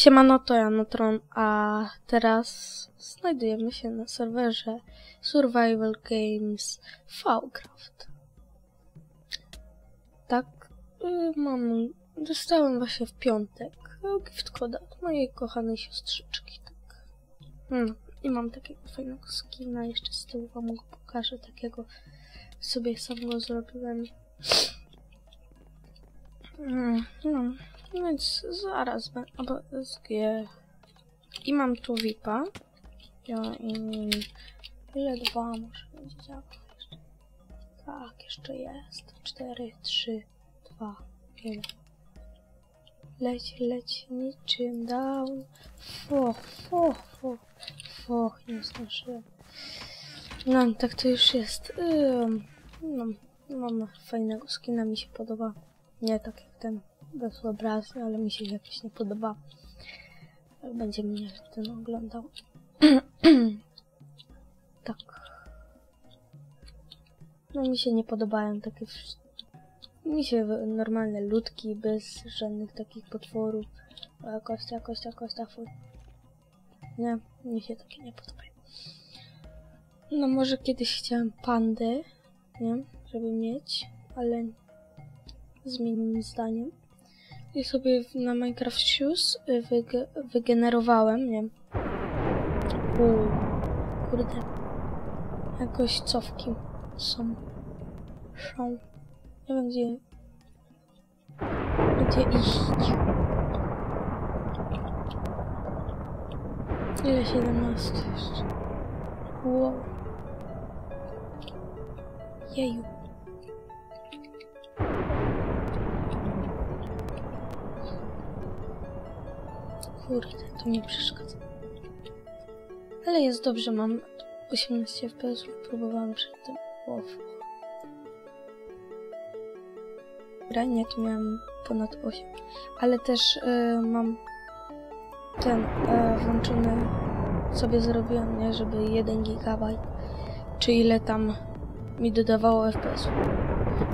Siemano, to ja Notron, a teraz znajdujemy się na serwerze Survival Games Vcraft. Tak, y, mam, dostałem właśnie w piątek gift coda od mojej kochanej siostrzyczki, tak. Hmm, I mam takiego fajnego skina, jeszcze z tyłu wam go pokażę, takiego sobie sam go zrobiłem. Mm, no, więc zaraz będę. Albo SG. I mam tu VIPa. Ja i. Ile dwa muszę będzie? Tak, jeszcze jest. Cztery, trzy, dwa, jeden. Leć, leć niczym down. Foch, foch, foch, foch, nie zdążyłem. No, tak to już jest. Ym, no, mam fajnego skina, mi się podoba. Nie tak jak ten bez obrazu, ale mi się jakoś nie podoba. Jak będzie mnie ten oglądał. tak. No mi się nie podobają takie... Mi się normalne ludki bez żadnych takich potworów. E, Kościa, kościa, kościa, fuj. Nie, mi się takie nie podobają. No może kiedyś chciałem pandę, nie? Żeby mieć, ale zmieniłem zdaniem. I sobie na Minecraft Shoes y, wyge wygenerowałem, nie Uuu, kurde. Jakoś cofki są. Są. Nie wiem gdzie... Gdzie iść. Ile 17 jeszcze? Wow. Jeju. Kurde, to mi przeszkadza. Ale jest dobrze, mam 18 FPS, próbowałam przedtem. Wow. Dobra, nie, tu miałam ponad 8. Ale też y, mam ten y, włączony, sobie zrobiłam, nie, żeby 1 GB, czy ile tam mi dodawało FPS.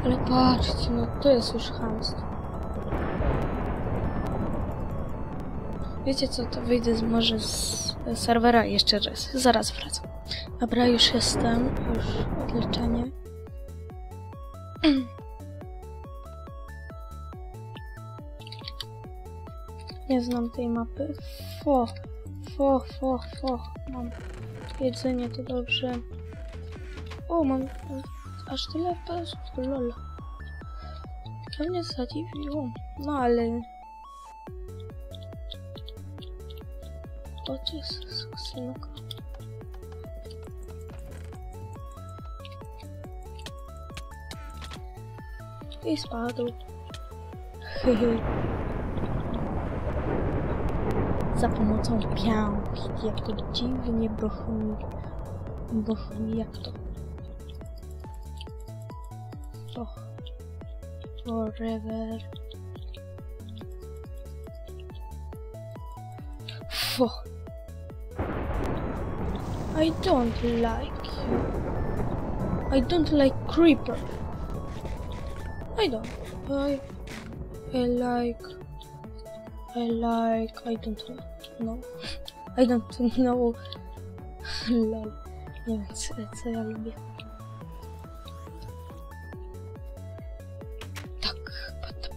Ale patrzcie, no to jest już chamstwo. Wiecie co, to wyjdę z, może z serwera jeszcze raz. Zaraz wracam. Dobra, już jestem. Już odliczenie. Nie znam tej mapy. Fo, fo, fo, fo. Mam jedzenie, to dobrze. O, mam aż tyle FPS, lol. To mnie zadziwiło. No ale O Jezus, synku. I spadł. Hehe. Za pomocą pianki, jak to dziwnie bohumi. Bohumi, jak to? Och. Forever. Fuck. I don't like you. I don't like creeper. I don't. I I like I like I don't know. I don't know. Lol. Wiem co, co ja lubię. Tak. pata,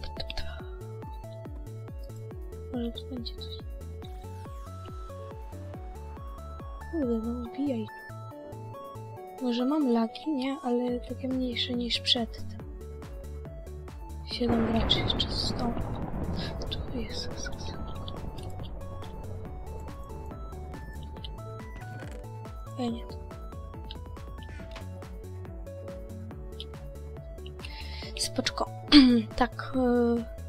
Kurde, no wbijaj. Może mam laki, nie? Ale takie mniejsze niż przedtem. Siedem graczy jeszcze zostało. To jest Ja nie. Spoczko. tak. y,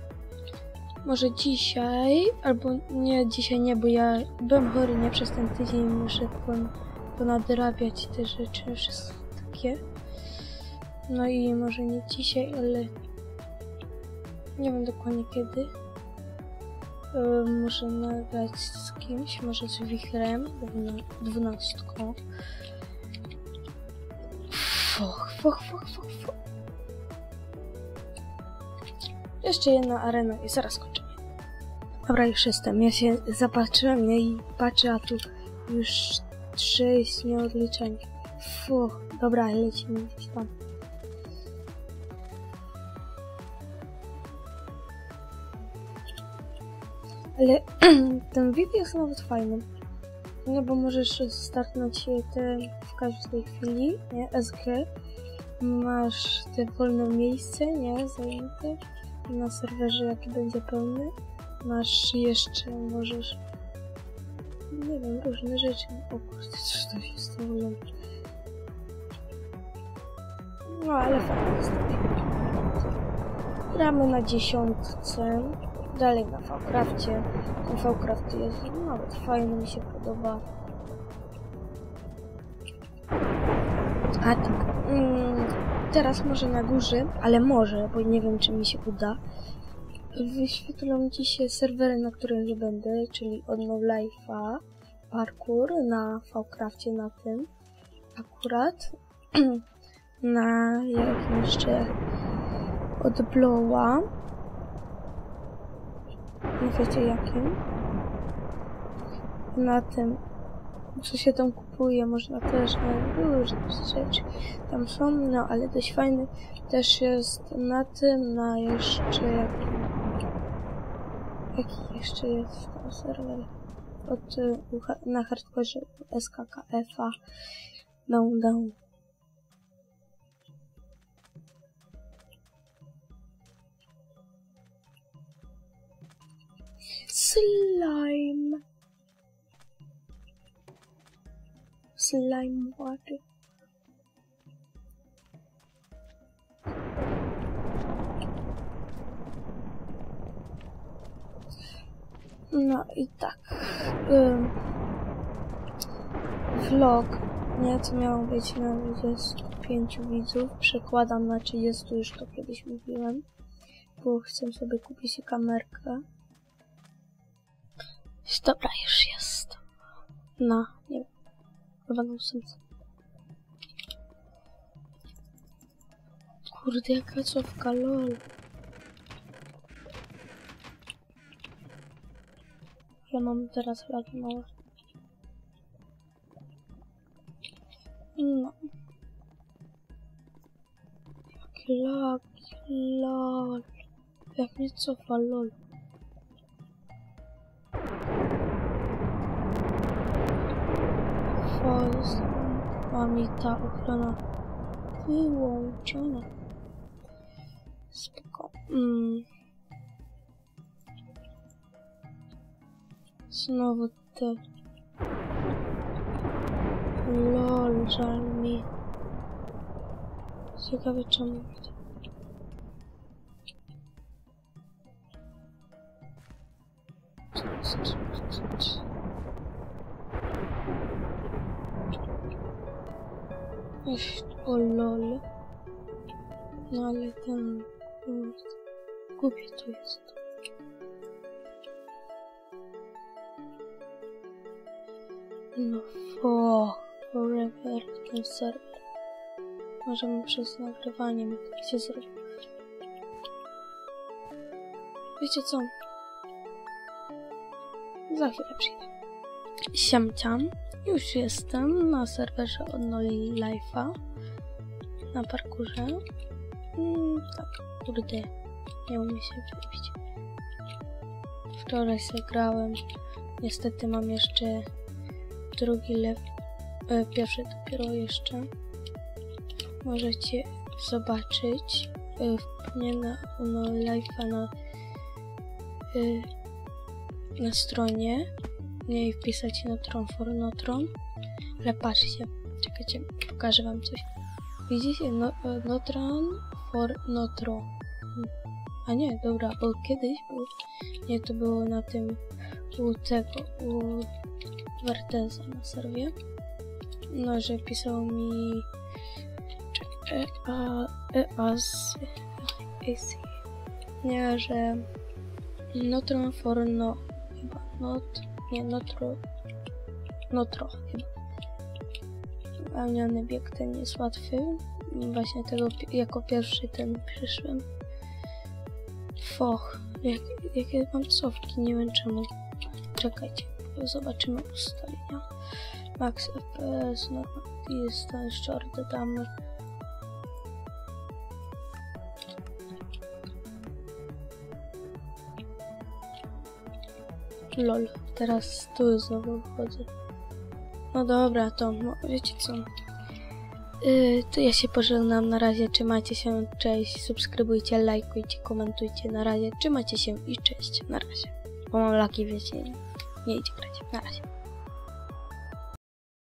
może dzisiaj, albo nie dzisiaj nie, bo ja byłem chory nie przez ten tydzień, muszę pon- ponadrabiać te rzeczy wszystkie. No i może nie dzisiaj, ale nie wiem dokładnie kiedy. Yy, muszę nagrać z kimś, może z Wichrem, dwuna- dwunastką. Foch, foch, foch, foch, foch. Jeszcze jedna arena i zaraz kończymy. Dobra, już jestem. Ja się zapatrzyłem nie? i patrzę, a tu już sześć nieodliczeń. Fu, dobra, lecimy gdzieś tam. Ale ten VIP jest nawet fajny. No bo możesz startnąć te w każdej chwili, nie? SG. Masz te wolne miejsce, nie? Zajęte na serwerze, jaki będzie pełny. Masz jeszcze, możesz nie wiem, różne rzeczy. O kurde, co to się stało? No, ale fajnie jest. Gramy na dziesiątce. Dalej na V-Crafcie. Ten V-Craft jest nawet fajny, mi się podoba. A tak. Mm, teraz może na górze, ale może, bo nie wiem, czy mi się uda. Wyświetlą ci się serwery, na których nie będę, czyli od Life'a, parkour na V-Crafcie na tym akurat. na jakim jeszcze od Blowa. Nie wiecie jakim. Na tym, co się tam kupuje, można też na różne rzeczy tam są, no ale dość fajny też jest na tym, na jeszcze jakim. Jaki jeszcze jest tam serwer? Od, na hardkorze SKKF-a. Down, down. Slime. Slime water. No i tak. Ym, vlog, nie, co miało być na 25 widzów, przekładam na 30, już to kiedyś mówiłem, bo chcę sobie kupić kamerkę. Dobra, już jest. No, nie wiem. Chyba na ósemce. Kurde, jaka cofka, lol. Ja mam teraz lagi małe. No. Jakie lagi, lol. Jak mnie cofa, lol. Falls. A mi ta ochrona wyłączona. Spoko. Mm. Znowu te... Lol, żal mi. Ciekawe czemu. Echt, o lol. No ale ten... Głupie to jest. No fo, forever ten serwer. Możemy przez nagrywanie gdzie zrobić. Wiecie co? Za chwilę przyjdę. Siamciam. Już jestem na serwerze od No Life'a. Na parkurze. Mm, tak, kurde. Nie umiem się wybić. Wczoraj zagrałem. Niestety mam jeszcze drugi lew, e, pierwszy dopiero jeszcze. Możecie zobaczyć e, mnie na no, live'a na, e, na stronie. Nie i wpisać Notron for Notron. Ale patrzcie, czekajcie, pokażę wam coś. Widzicie? No, e, Notron for Notro. A nie, dobra, bo kiedyś był, nie, to było na tym u tego, u Werteza na serwie. No, że pisał mi e, a, e, as, nie, że Notron for no, chyba, not, nie, notro, notro, chyba. Wypełniony bieg ten jest łatwy. Właśnie tego jako pierwszy ten przyszłem. Foch, Jak, jakie mam cofki, nie wiem czemu. Czekajcie, zobaczymy ustawienia. Max FPS, normal distance, short damage. Lol, teraz tu znowu wchodzę. No dobra, to no, wiecie co. Yy, to ja się pożegnam. Na razie trzymajcie się, cześć. Subskrybujcie, lajkujcie, komentujcie. Na razie trzymajcie się i cześć. Na razie. Bo mam laki, wiecie, nie, idzie grać. Na razie.